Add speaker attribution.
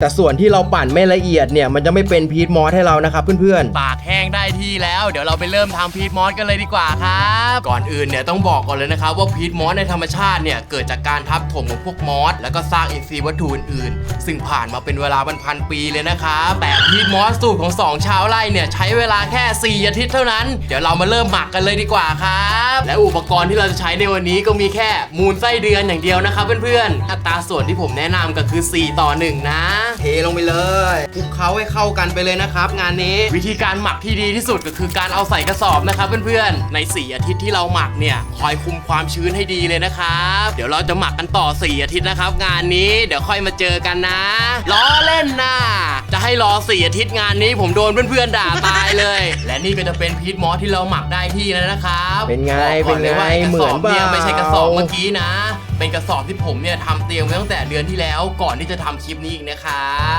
Speaker 1: แต่ส่วนที่เราปั่นไม่ละเอียดเนี่ยมันจะไม่เป็นพีทมอสให้เรานะครับเพื่อนๆ
Speaker 2: ปากแห้งได้ที่แล้ว เดี๋ยวเราไปเริ่มทำพีทมอสกันเลยดีกว่าครับ ก่อนอื่นเนี่ยต้องบอกก่อนเลยนะครับว่าพีทมอสในธรรมชาติเนี่ยเกิดจากการทับถมของพวกมอสแล้วก็ซากอินทรีย์วัตถุอื่นๆ ซึ่งผ่านมาเป็นเวลาเป็นพันปีเลยนะครับแต่พีทมอสสูตรของสองชาวไร่เนี่ยใช้เวลาแค่ 4 อาทิตย์เท่านั้น เดี๋ยวเรามาเริ่มหมักกันเลยดีกว่าครับ และอุปกรณ์ที่เราจะใช้ในวันนี้ก็มีแค่มูลไส้เดือนอย่างเดียวนะครับเพื่อนๆอัตราส่วนที่ผมแนะนำก็คือ 4 ต่อ 1 นะ
Speaker 1: ๆเทลงไปเลยคลุกเคล้าให้เข้ากันไปเลยนะครับ งานนี้
Speaker 2: วิธีการหมักที่ดีที่สุดก็คือการเอาใส่กระสอบนะครับเพื่อนๆใน 4 อาทิตย์ที่เราหมักเนี่ยคอยคุมความชื้นให้ดีเลยนะครับ เดี๋ยวเราจะหมักกันต่อ 4 อาทิตย์นะครับ งานนี้เดี๋ยวค่อยมาเจอกันนะล้อเล่นนะจะให้รอ 4 อาทิตย์งานนี้ผมโดนเพื่อนๆด่าตายเลย และนี่ก็จะเป็นพีทมอสที่เราหมักได้ที่แล้วนะครับ
Speaker 1: เป็นไง
Speaker 2: บอกก่อลยว่า
Speaker 1: เป็นไง
Speaker 2: กระสอบเนี่ย
Speaker 1: เหมือนเปล่า
Speaker 2: ไม่ใช่กระสอบเมื่อกี้นะ เป็นกระสอบที่ผมเนี่ยทำเตรียมไว้ตั้งแต่เดือนที่แล้ว ก่อนที่จะทำคลิปนี้อีกนะครับ